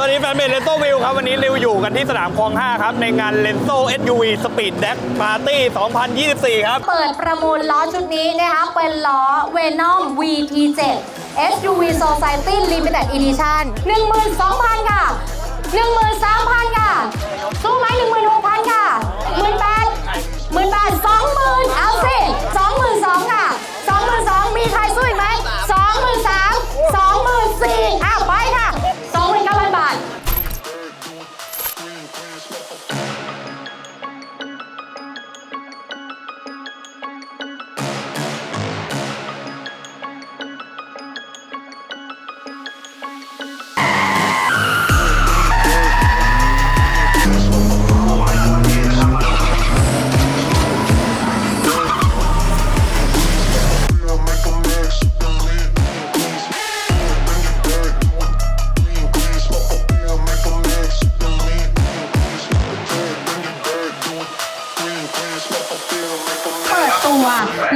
สวัสดีแฟนเพจเลนโซวิวครับ วันนี้ริวอยู่กันที่สนามคลอง 5 ครับ ในงานเลนโซ SUV Speed Deck Party 2024 ครับ เปิดประมูลล้อชุดนี้นะคะเป็นล้อ Venom VT7 SUV Society Limited Edition 12,000 ค่ะ 1 0 0 0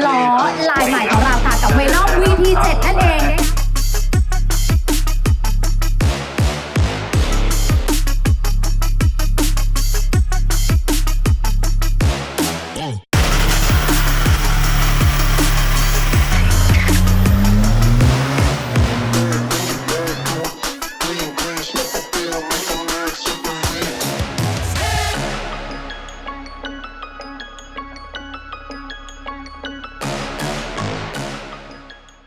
ล้อลายใหม่ของเราค่ะกับ Venom VT7 นั่นเอง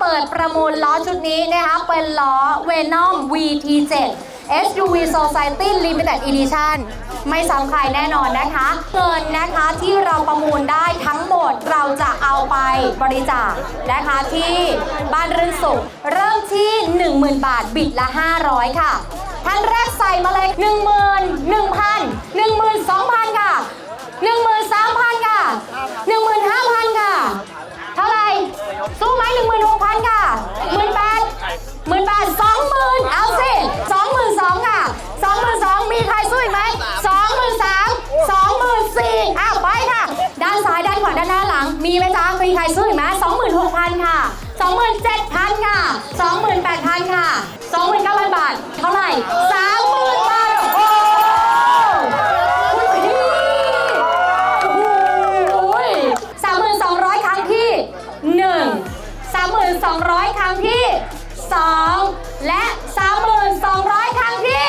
เปิดประมูลล้อชุดนี้นะคะเป็นล้อ Venom VT7 SUV Society Limited Edition ไม่ซ้ำใครแน่นอนนะคะเงินนะคะที่เราประมูลได้ทั้งหมดเราจะเอาไปบริจาคนะคะที่บ้านรื่นสุข เริ่มที่ 10,000 บาทบิดละ 500 ค่ะท่านแรกใส่มาเลย1 0 0 0 1,000านซ้ายด้านขวาด้านหน้าหลัง มีไหมจ๊ะมีใครสู้อีกไหมสองหมื่นหกพันค่ะสองหมื่นเจ็ดพันค่ะสองหมื่นแปดพันค่ะสองหมื่นเก้าพันบาท เท่าไหร่สามหมื่นบาทโอ้คุณพี่โอ้ยสามหมื่นสองร้อยครั้งที่หนึ่งสามหมื่นสองร้อยครั้งที่สองและสามหมื่นสองร้อยครั้งที่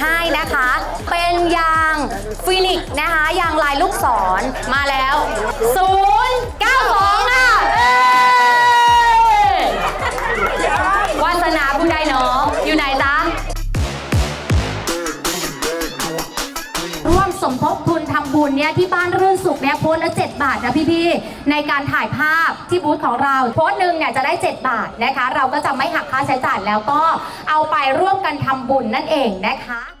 ให้นะคะ เป็นยางฟินิกซ์นะคะ ยางลายลูกศรมาแล้วส บุญเนี่ยที่บ้านรื่นสุขเนี่ยโพสละ 7 บาทนะพี่ๆในการถ่ายภาพที่บูธของเราโพสหนึ่งเนี่ยจะได้ 7 บาทนะคะ เราก็จะไม่หักค่าใช้จ่ายแล้วก็เอาไปร่วมกันทำบุญนั่นเองนะคะ